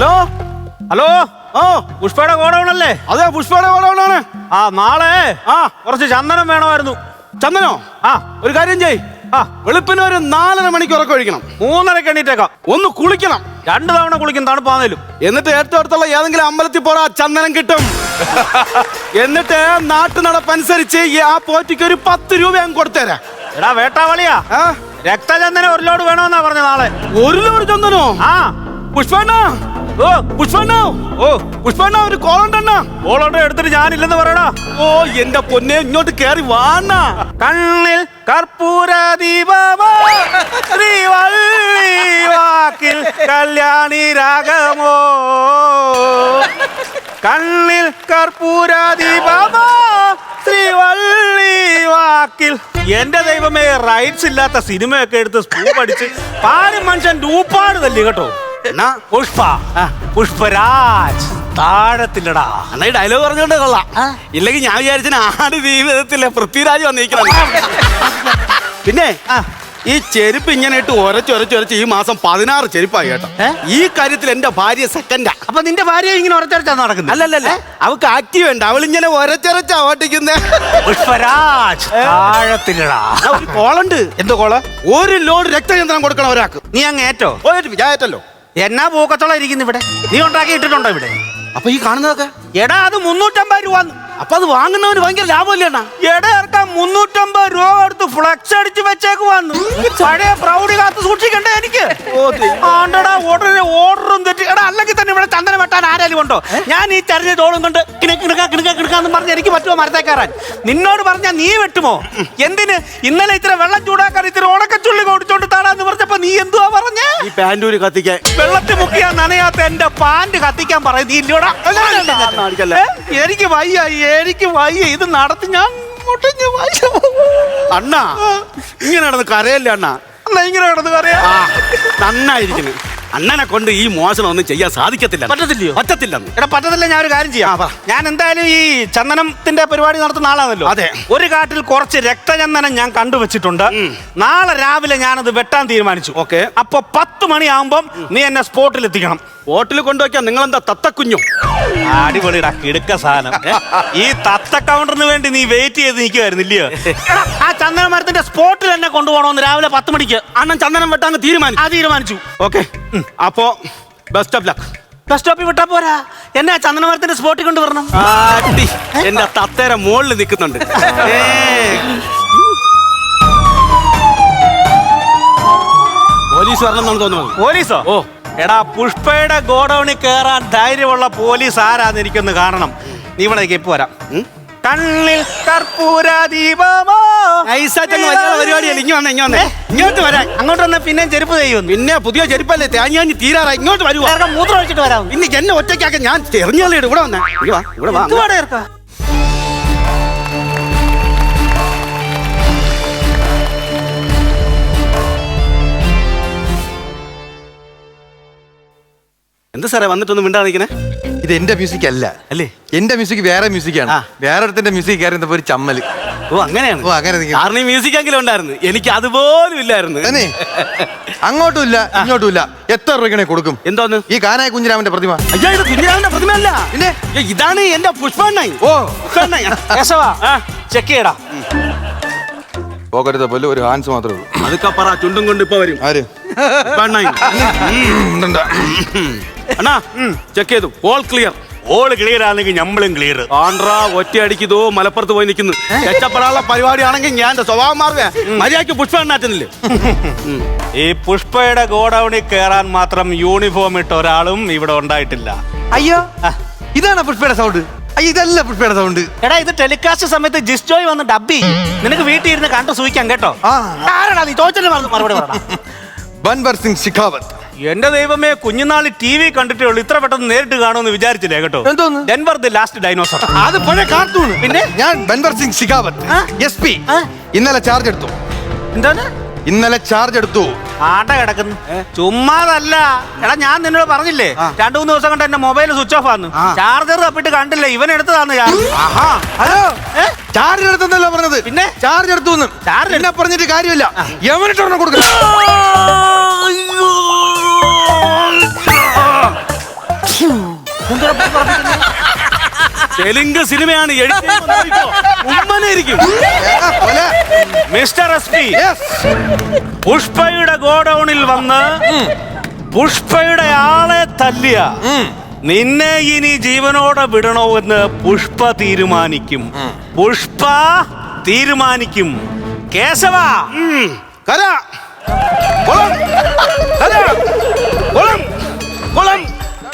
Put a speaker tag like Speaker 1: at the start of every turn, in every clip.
Speaker 1: Hello?
Speaker 2: Hello?
Speaker 1: ഓ
Speaker 2: പുഷ്പയുടെ ഗോഡൗണല്ലേ?
Speaker 1: അതെ പുഷ്പയുടെ ഗോഡൗണാണ്.
Speaker 2: ആ നാളെ
Speaker 1: ആ.
Speaker 2: കുറച്ച് ചന്ദനം വേണമായിരുന്നു.
Speaker 1: ചന്ദനോ?
Speaker 2: ആ.
Speaker 1: ഒരു കാര്യം ചെയ്
Speaker 2: ആ.
Speaker 1: വെളുപ്പിന് ഒരു നാലര മണിക്ക് ഉറക്കം ഒഴിക്കണം.
Speaker 2: മൂന്നരക്ക് എണീറ്റേക്കാം.
Speaker 1: ഒന്ന് കുളിക്കണം.
Speaker 2: രണ്ടു തവണ കുളിക്കും തണുപ്പാന്നേലും
Speaker 1: എന്നിട്ട് ഏറ്റവും അടുത്തുള്ള ഏതെങ്കിലും അമ്പലത്തിൽ പോടാ ചന്ദനം കിട്ടും. എന്നിട്ട് നാട്ടു നടപ്പനുസരിച്ച് ഈ ആ പോറ്റിക്ക് ഒരു പത്ത് രൂപ അങ്ങ് കൊടുത്തേരാ.
Speaker 2: എടാ വേട്ടാവളിയാ. രക്തചന്ദനം ഒരു ലോഡ് വേണമെന്നാ പറഞ്ഞ നാളെ.
Speaker 1: ഒരു ലോഡ് ചന്ദനോ?
Speaker 2: ആ.
Speaker 1: പുഷ്പണ്ണ.
Speaker 2: ഓ
Speaker 1: പുഷ്പണ്ണ?
Speaker 2: ഓ
Speaker 1: പുഷ്പണ്ണ ഒരു കോളുണ്ടെണ്ണ
Speaker 2: ഓളോട്ട് എടുത്തിട്ട് ഞാനില്ലെന്ന് പറയടാ.
Speaker 1: ഓ എന്റെ പൊന്നെ ഇങ്ങോട്ട് കേറി വാണ
Speaker 2: കണ്ണിൽ കർപ്പൂര ദീപമോ? ശ്രീവള്ളി വാക്കിൽ കല്യാണി രാഗമോ? കണ്ണിൽ കർപ്പൂര ദീപമോ? ശ്രീവള്ളി വാക്കിൽ. എന്റെ ദൈവമേ റൈറ്റ്സ് ഇല്ലാത്ത സിനിമയൊക്കെ എടുത്ത് സ്കൂൾ പഠിച്ച് പാലും മനുഷ്യൻ ഡൂപ്പാട് തല്ലി കേട്ടോ.
Speaker 1: എന്നാ?
Speaker 2: പുഷ്പ. പുഷ്പരാജ് താഴത്തില്ലടാ.
Speaker 1: എന്നാ ഈ ഡയലോഗ് പറഞ്ഞോണ്ട് കൊള്ളാം. ഇല്ലെങ്കിൽ ഞാൻ വിചാരിച്ചു ആട് ജീവിതത്തിലെ പൃഥ്വിരാജ് വന്നിരിക്കണം. പിന്നെ ഈ ചെരുപ്പ് ഇങ്ങനെ ഇട്ട് ഒരച്ചൊരച്ചൊരച്ച് ഈ മാസം പതിനാറ് ചെരുപ്പായി കേട്ടോ. ഈ കാര്യത്തിൽ എന്റെ ഭാര്യ സെക്കൻഡാ
Speaker 2: അപ്പൊ നിന്റെ ഭാര്യ ഇങ്ങനെ ഒരച്ചൊരച്ചാ നടക്കുന്നത്
Speaker 1: അല്ലല്ലേ അവക്ക് ആക്റ്റീവ് ഉണ്ട്. ഇങ്ങനെ ഒരച്ചൊരച്ചാ ഓട്ടിക്കുന്നേ.
Speaker 2: പുഷ്പരാജ്
Speaker 1: ഒരു കോളുണ്ട്.
Speaker 2: എന്തോ കോൾ?
Speaker 1: ഒരു ലോഡ് രക്തയന്ത്രം കൊടുക്കണം ഒരാൾക്ക്.
Speaker 2: നീ അങ്ങ് ഏറ്റോ?
Speaker 1: ഏറ്റല്ലോ
Speaker 2: എന്നാ പൂക്കത്തോളം ഇരിക്കുന്നു ഇവിടെ? നീ ഉണ്ടാക്കി ഇട്ടിട്ടുണ്ടോ ഇവിടെ?
Speaker 1: അപ്പൊ ഈ കാണുന്നതൊക്കെ?
Speaker 2: എടാ അത് മുന്നൂറ്റമ്പത് രൂപ
Speaker 1: അപ്പൊ അത് വാങ്ങുന്നവന് ഭയങ്കര ലാഭമല്ലേ അണ്ണാ?
Speaker 2: എടാ ഇറക്കാൻ മുന്നൂറ്റമ്പത് രൂപ എടുത്ത് ഫ്ലക്സ് അടിച്ച് വെച്ചേക്ക് വന്നു പഴയ പ്രൗഢി കാത്ത് സൂക്ഷിക്കണ്ടേ എനിക്ക്. ആണ്ടടാ ഉടനെ ഓർഡറും തെറ്റി എടാ അല്ലെങ്കിൽ തന്നെ ഇവിടെ ചന്ദനം വെട്ടാൻ ആരാലും ഉണ്ടോ? ഞാൻ ഈ ചരിഞ്ഞ തോളും കൊണ്ട് കിണക്ക് കിണക്കാ കിണക്ക കിണക്കാന്ന് പറഞ്ഞ് എനിക്ക് പറ്റുമോ മരത്തെ കയറാൻ? നിന്നോട് പറഞ്ഞാ നീ വെട്ടുമോ? എന്തിന്? ഇന്നലെ ഇത്ര വെള്ളം ചൂടാക്കാൻ ഇത്ര ഉണക്കച്ചുള്ളി ഓടിച്ചോണ്ട് താടാന്ന് പറഞ്ഞപ്പോ നീ എന്തുവാ പറഞ്ഞേ?
Speaker 1: ഈ പാന്റൂര് കത്തിക്കാൻ.
Speaker 2: വെള്ളത്തിൽ മുക്കിയാ നനയാത്ത എന്റെ പാന്റ് കത്തിക്കാൻ പറയും. നീ? എനിക്ക് വയ്യ എനിക്ക് വയ്യ. ഇത് നടത്തി ഞാൻ മുട്ടിഞ്ഞ് വയ്യ.
Speaker 1: അണ്ണാ ഇങ്ങനെ നടന്ന് കരയല്ലേ അണ്ണാ?
Speaker 2: എന്നാ ഇങ്ങനെ കിടന്ന് പറയാ
Speaker 1: ആ നന്നായിരിക്കുന്നു. അണ്ണനെ കൊണ്ട് ഈ മോശനം ഒന്നും ചെയ്യാൻ സാധിക്കത്തില്ല.
Speaker 2: പറ്റത്തില്ലയോ?
Speaker 1: പറ്റത്തില്ലെന്ന്.
Speaker 2: എടാ പറ്റത്തില്ല ഞാൻ ഒരു കാര്യം ചെയ്യാം. ഞാൻ എന്തായാലും ഈ ചന്ദനത്തിന്റെ പരിപാടി നടത്തുന്ന ആളാണല്ലോ.
Speaker 1: അതെ.
Speaker 2: ഒരു കാട്ടിൽ കുറച്ച് രക്തചന്ദനം ഞാൻ കണ്ടുവച്ചിട്ടുണ്ട്. നാളെ രാവിലെ ഞാനത് വെട്ടാൻ തീരുമാനിച്ചു.
Speaker 1: ഓക്കെ.
Speaker 2: അപ്പൊ പത്ത് മണിയാകുമ്പം നീ എന്നെ സ്പോട്ടിൽ എത്തിക്കണം.
Speaker 1: ഹോട്ടലിൽ കൊണ്ടുവയ്ക്കാൻ നിങ്ങളെന്താ തത്തക്കുഞ്ഞു?
Speaker 2: അടിപൊളിടാ കിടുക്ക സാധനം. ഈ തത്ത കൗണ്ടറിന് വേണ്ടി നീ വെയിറ്റ് ചെയ്ത് നിൽക്കുമായിരുന്നില്ലയോ എടാ, ആ ചന്ദന മരത്തിന്റെ സ്പോട്ടിൽ എന്നെ കൊണ്ടുപോകണമെന്ന് രാവിലെ പത്ത് മണിക്ക്.
Speaker 1: അണ്ണൻ ചന്ദനം വെട്ടാൻ തീരുമാനിച്ചു.
Speaker 2: ആ തീരുമാനിച്ചു.
Speaker 1: ഓക്കെ. അപ്പോ ബെസ്റ്റ് ഓഫ് ലക്ക്
Speaker 2: ബസ് സ്റ്റോപ്പിൽ വിട്ടാ പോരാ. എന്നെ ആ ചന്ദന മരത്തിന്റെ സ്പോട്ടിൽ കൊണ്ടുവരണം.
Speaker 1: എന്റെ തത്തേരെ മുകളിൽ നിൽക്കുന്നുണ്ട്. ഏ. പോലീസ് വരണം തോന്നുന്നത്
Speaker 2: പോലീസോ?
Speaker 1: ഓ.
Speaker 2: എടാ പുഷ്പയുടെ ഗോഡൌണിൽ കയറാൻ ധൈര്യമുള്ള പോലീസ് ആരാന്ന് എനിക്കൊന്ന് കാണണം. നീ ഇവിടെ ഇപ്പൊ വരാം. കണ്ണിൽ കർപ്പൂര ദീപമോ?
Speaker 1: ഇങ്ങോട്ട് വരാം.
Speaker 2: അങ്ങോട്ട് വന്ന പിന്നെ ചെരുപ്പ് ചെയ്യും
Speaker 1: പിന്നെ പുതിയ ചെരുപ്പല്ലേ? തേഞ്ഞാഞ്ഞ് തീരാറായി. ഇങ്ങോട്ട് വരുവാ.
Speaker 2: മൂത്രം ഒഴിച്ചിട്ട് വരാം
Speaker 1: ഇനി എന്നെ ഒറ്റയ്ക്കാക്കാൻ ഞാൻ എറിഞ്ഞാളിയുടെ ഇവിടെ വന്നേ. ഇവിടെ വാ ഇവിടെ വാ എന്ത് സാറേ വന്നിട്ടൊന്നും മിണ്ടാ നിൽക്കണേ?
Speaker 3: ഇത് എന്റെ മ്യൂസിക് അല്ല.
Speaker 1: അല്ലേ?
Speaker 3: എന്റെ മ്യൂസിക് വേറെ മ്യൂസിക്കാണ്
Speaker 1: ആണ്.
Speaker 3: വേറെ അടുത്തിന്റെ മ്യൂസിക് കയറി ഒരു ചമ്മൽ
Speaker 1: ഓ അങ്ങനെയാണ്.
Speaker 3: ഓ, അങ്ങനെ.
Speaker 1: സാറിന് മ്യൂസിക് എങ്കിലും ഉണ്ടായിരുന്നു. എനിക്ക് അതുപോലും ഇല്ലായിരുന്നു.
Speaker 3: തന്നെ. അങ്ങോട്ടും ഇല്ല ഇങ്ങോട്ടും ഇല്ല. എത്ര രൂപയ്ക്കണേ കൊടുക്കും?
Speaker 1: എന്തോന്ന്?
Speaker 3: ഈ കാനായ കുഞ്ഞിരാമന്റെ പ്രതിമ.
Speaker 1: അയ്യോ ഇത് കുഞ്ഞിരാമന്റെ
Speaker 3: പ്രതിമ
Speaker 1: അല്ല ഇതാണ് എന്റെ പുഷ്പണ്ണായി
Speaker 3: ഓ.
Speaker 2: കേശവാ ചെക്ക് ചെയ്യടാ.
Speaker 3: പോക്കരുത് പോലെ ഒരു ഹാൻസ് മാത്രമേ ഉള്ളൂ.
Speaker 1: അതൊക്കെ പറ ചുണ്ടും കൊണ്ട് ഇപ്പൊ വരും.
Speaker 3: ആര്.
Speaker 1: അണ്ണാ ചെക്ക് ചെയ്തു. ഓൾ ക്ലിയർ
Speaker 2: ഓൾ ക്ലിയർ ആണെങ്കിൽ ഞമ്മളും ക്ലിയർ
Speaker 1: ആണ്ട്രാ ഒറ്റയടിക്ക് ഇതോ മലപ്പുറത്ത് പോയി നിൽക്കുന്നു. രക്ഷപ്പെടാനുള്ള പരിപാടിയാണെങ്കിൽ ഞാൻ എന്റെ സ്വഭാവം മാറുക. മര്യാദയ്ക്ക് പുഷ്പ എണ്ണാറ്റുന്നില്ലേ
Speaker 2: ഈ പുഷ്പയുടെ ഗോഡൌണിൽ കയറാൻ മാത്രം യൂണിഫോം ഇട്ട ഒരാളും ഇവിടെ ഉണ്ടായിട്ടില്ല.
Speaker 3: അയ്യോ. ഇതാണ് പുഷ്പയുടെ സൗണ്ട് അയ്യോ ഇതല്ല പുഷ്പയുടെ സൗണ്ട്
Speaker 2: എടാ ഇത് ടെലികാസ്റ്റ് സമയത്ത് ജിസ്റ്റോയ് വന്ന് ഡബ്ബി ചെയ്യും. നിനക്ക് വീട്ടിൽ ഇരുന്ന് കണ്ടു സൂഹിക്കാം കേട്ടോ.
Speaker 3: ആ.
Speaker 2: ആരാടാ നീ? ചോദിച്ചു മറു- മറുപടി പറ.
Speaker 3: ബൻവർ സിംഗ് ശിഖാവത്ത്.
Speaker 2: എന്റെ ദൈവമേ കുഞ്ഞുനാൾ ടി വി കണ്ടിട്ടേ ഉള്ളൂ. ഇത്ര പെട്ടെന്ന് നേരിട്ട് കാണുമെന്ന് വിചാരിച്ചില്ലേ കേട്ടോ?
Speaker 3: എന്തോന്ന്?
Speaker 2: ഡെൻവർ ദി ലാസ്റ്റ് ഡൈനോസർ
Speaker 3: അത് പഴയ കാർട്ടൂൺ
Speaker 2: പിന്നെ?
Speaker 3: ഞാൻ ബൻവർ സിംഗ് ശിഖാവത്ത്? എസ് പി ഇന്നലെ ചാർജ് എടുത്തു.
Speaker 2: എന്താണ്?
Speaker 3: ഇന്നലെ ചാർജ് എടുത്തു.
Speaker 2: ആട്ട കിടക്കുന്നു. ചുമ്മാതല്ല. എടാ ഞാൻ നിന്നോട് പറഞ്ഞില്ലേ? രണ്ടു മൂന്ന് ദിവസം കൊണ്ട് എന്റെ മൊബൈൽ സ്വിച്ച് ഓഫ് ആന്ന്. ചാർജർ തപ്പിട്ട് കണ്ടില്ല? ഇവൻ എടുത്തതാന്ന്
Speaker 3: ഹലോ? ചാർജ് എടുത്തല്ലോ പറഞ്ഞത്?
Speaker 2: പിന്നെ?
Speaker 3: ചാർജ് എടുത്തു.
Speaker 2: ചാർജ്
Speaker 3: എന്നെ പറഞ്ഞിട്ട് കാര്യമില്ല. എവനിട്ടൊരെണ്ണം കൊടുക്കണം?
Speaker 1: തെലുങ്ക് സിനിമയാണ്.
Speaker 2: Mister S P. പുഷ്പയുടെ ഗോഡൌണിൽ വന്ന് പുഷ്പയുടെ ആളെ തല്ലിയ നിന്നെ ഇനി ജീവനോടെ വിടണോ എന്ന് പുഷ്പ തീരുമാനിക്കും. പുഷ്പ തീരുമാനിക്കും. കേശവ.
Speaker 1: കര. കുളം. കര. കുളം.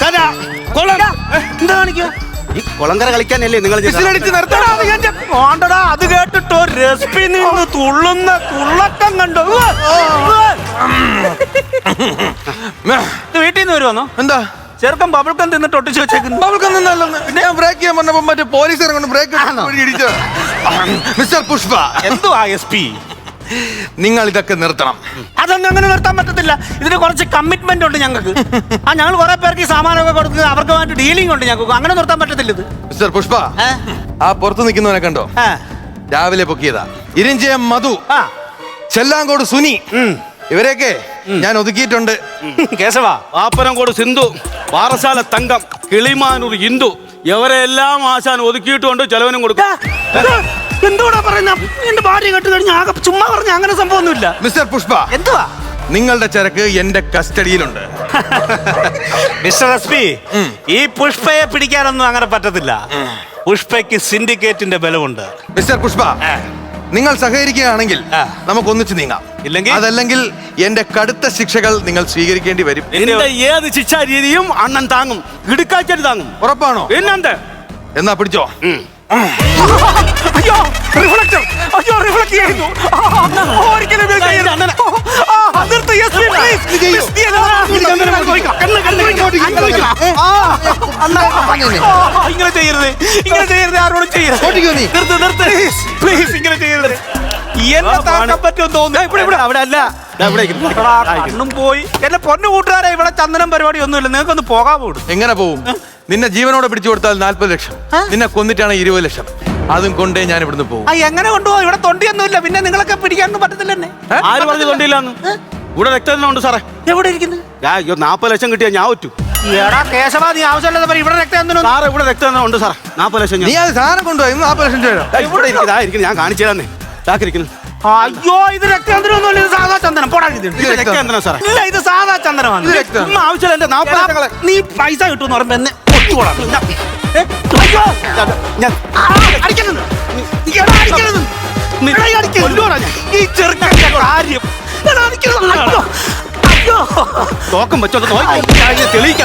Speaker 2: എന്താ കാണിക്കുക
Speaker 1: ഈ കുളങ്കര കളിക്കാനല്ലേ നിങ്ങൾ
Speaker 3: വിസിലടിച്ച് നിർത്തണം.
Speaker 2: എടാ, അത് എന്റെ മോണ്ടടാ അത് കേട്ടിട്ടോ രസ്പി നിന്ന് തുള്ളുന്ന തുള്ളക്കം കണ്ടു? ഉവ്വ്, ഉവ്വ്. ഇത് വീട്ടിൽ നിന്ന് വരുവാന്നോ?
Speaker 3: എന്താ?
Speaker 2: ചെറുക്കം ബബിൾക്കം തിന്നിട്ട് ഒട്ടിച്ചു വെച്ചേക്കുന്നു.
Speaker 3: ബബിൾക്കം നിന്നല്ലെന്ന് ഞാൻ ബ്രേക്ക് ചെയ്യാൻ പറഞ്ഞപ്പോ മറ്റേ പോലീസ് ഇറങ്ങുന്നു ബ്രേക്ക് മിസ്റ്റർ പുഷ്പ.
Speaker 2: എന്തുവാ എസ് പി
Speaker 3: നിങ്ങൾ ഇതൊക്കെ നിർത്തണം.
Speaker 2: അതൊന്നും അങ്ങനെ നിർത്താൻ പറ്റത്തില്ല. ഇതിന് കുറച്ച് കമ്മിറ്റ്മെന്റ് ഉണ്ട് ഞങ്ങൾക്ക്. ആ ഞങ്ങൾ കുറെ പേർക്ക് ഈ സാമാനമൊക്കെ കൊടുക്കുക അവർക്കുമായിട്ട് ഡീലിംഗ് ഉണ്ട് ഞങ്ങൾക്ക്. അങ്ങനെ നിർത്താൻ പറ്റത്തില്ല ഇത്.
Speaker 3: മിസ്റ്റർ പുഷ്പ
Speaker 2: ഏ?
Speaker 3: ആ പുറത്ത് നിൽക്കുന്നവനെ കണ്ടോ?
Speaker 2: ആ.
Speaker 3: രാവിലെ പൊക്കിയതാ. ഇരിഞ്ചയം മധു
Speaker 2: ആ.
Speaker 3: ചെല്ലാങ്കോട് സുനി. ഇവരെയൊക്കെ ഞാൻ ഒതുക്കിയിട്ടുണ്ട്.
Speaker 2: കേശവ
Speaker 1: പാപ്പനംകോട് സിന്ധു പാറശാല തങ്കം കിളിമാനൂർ ഹിന്ദു ഇവരെല്ലാം ആശാൻ ഒതുക്കിയിട്ടുണ്ട് ചെലവനും കൊടുക്കും.
Speaker 2: എന്തുകൂടാ പറയുന്ന? എന്റെ ഭാര്യ കേട്ട് കഴിഞ്ഞ ആകെ ചുമ്മാ പറഞ്ഞ അങ്ങനെ സംഭവമൊന്നുമില്ല.
Speaker 3: മിസ്റ്റർ പുഷ്പ
Speaker 2: എന്തുവാ?
Speaker 3: നിങ്ങളുടെ ചരക്ക് എന്റെ കസ്റ്റഡിയിലുണ്ട്.
Speaker 2: മിസ്റ്റർ എസ് പി ഈ പുഷ്പയെ പിടിക്കാനൊന്നും അങ്ങനെ പറ്റത്തില്ല. പുഷ്പയ്ക്ക് സിൻഡിക്കേറ്റിന്റെ ബലമുണ്ട്.
Speaker 3: മിസ്റ്റർ പുഷ്പ നിങ്ങൾ സഹകരിക്കുകയാണെങ്കിൽ. നമുക്ക് ഒന്നിച്ച് നീങ്ങാം.
Speaker 2: ഇല്ലെങ്കിൽ?
Speaker 3: അതല്ലെങ്കിൽ എന്റെ കടുത്ത ശിക്ഷകൾ നിങ്ങൾ സ്വീകരിക്കേണ്ടി വരും.
Speaker 1: എന്റെ ഏത് ശിക്ഷാ രീതിയും അണ്ണൻ താങ്ങും. ഇടുക്കാച്ചടി താങ്ങും.
Speaker 3: ഉറപ്പാണോ? എന്നാ പിടിച്ചോ.
Speaker 2: അയ്യോ റിഫ്ലക്ടർ അയ്യോ റിഫ്ലക്ട് ചെയ്യുന്നു. ഒരിക്കലും
Speaker 1: ഇങ്ങനെ
Speaker 2: ചെയ്യരുത്. ഇങ്ങനെ ചെയ്യരുത്. ആരോടും ചെയ്യരുത്. നിർത്ത് നിർത്ത്. പ്ലീസ് ഇങ്ങനെ ചെയ്യരുത്. എന്നെ താക്കാൻ പറ്റുമെന്ന് തോന്നുന്നു.
Speaker 1: ഇവിടെ അവിടെ അല്ല.
Speaker 2: കണ്ണും പോയി. എന്റെ പൊന്നു കൂട്ടുകാരെ ഇവിടെ ചന്ദനം പരിപാടി ഒന്നുമില്ല. നിങ്ങൾക്കൊന്ന് പോകാൻ പോകും
Speaker 3: എങ്ങനെ പോകും നിന്നെ ജീവനോടെ പിടിച്ചു കൊടുത്താൽ നാല്പത് ലക്ഷം. നിന്നെ കൊന്നിട്ടാണ് ഇരുപത് ലക്ഷം. അതും കൊണ്ടേ ഞാൻ ഇവിടുന്ന് പോകും.
Speaker 2: ആ എങ്ങനെ കൊണ്ടുപോകും? ഇവിടെ തൊണ്ടിയൊന്നുമില്ല. പിന്നെ നിങ്ങളൊക്കെ പിടിക്കാനൊന്നും പറ്റത്തില്ല എന്നെ
Speaker 1: ആര് പറഞ്ഞു കൊണ്ടില്ലാന്ന് ഇവിടെ രക്തം ഉണ്ട് സാറേ.
Speaker 2: എവിടെ ഇരിക്കുന്നു?
Speaker 1: ഞാൻ അയ്യോ നാപ്പത് ലക്ഷം കിട്ടിയാ ഞാൻ
Speaker 2: എടാ കേശവ നീ ആവശ്യമില്ലാതെ പറയും. ഇവിടെ രക്തം എന്തിനു?
Speaker 1: സാറേ ഇവിടെ രക്തം ഉണ്ട് സാറേ. നാപ്പത് ലക്ഷം
Speaker 3: നീ
Speaker 1: ഞാൻ
Speaker 3: അത് സാധനം കൊണ്ടുപോയി. ഇന്ന് നാൽപ്പത് ലക്ഷം രൂപ
Speaker 1: ദാ ഇവിടെ ഇരിക്കുന്നു ഇരിക്കുന്നു ഞാൻ കാണിച്ചു തരാന്നേ ഇതാക്കിരിക്കുന്നു
Speaker 2: അയ്യോ ഇത് ഇത് സാധാ ചന്ദനം. പോടാ ഇത്.
Speaker 1: സാറേ?
Speaker 2: ഇല്ല ഇത് സാധാ ചന്ദനമാണ്.
Speaker 1: ആവശ്യമില്ല. എന്റെ നാപ്പത്
Speaker 2: എടാ, നീ പൈസ കിട്ടുമെന്ന് പറയുമ്പോ എന്നെ ഒത്തുകൂടാ.
Speaker 1: ഞാൻ ഞാൻ.
Speaker 2: കാര്യം. അയ്യോ.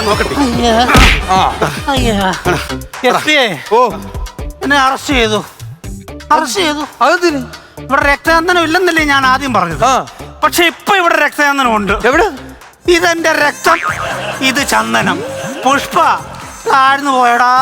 Speaker 1: നോക്കട്ടെ
Speaker 3: ഓ
Speaker 2: എന്നെ ഇവിടെ രക്തചന്ദനം ഇല്ലെന്നല്ലേ ഞാൻ ആദ്യം പറഞ്ഞത് പക്ഷെ ഇപ്പൊ ഇവിടെ രക്തചന്ദനം ഉണ്ട്
Speaker 3: എവിടെ
Speaker 2: ഇതെന്റെ രക്തം ഇത് ചന്ദനം പുഷ്പ താഴ്ന്നു പോയടാ.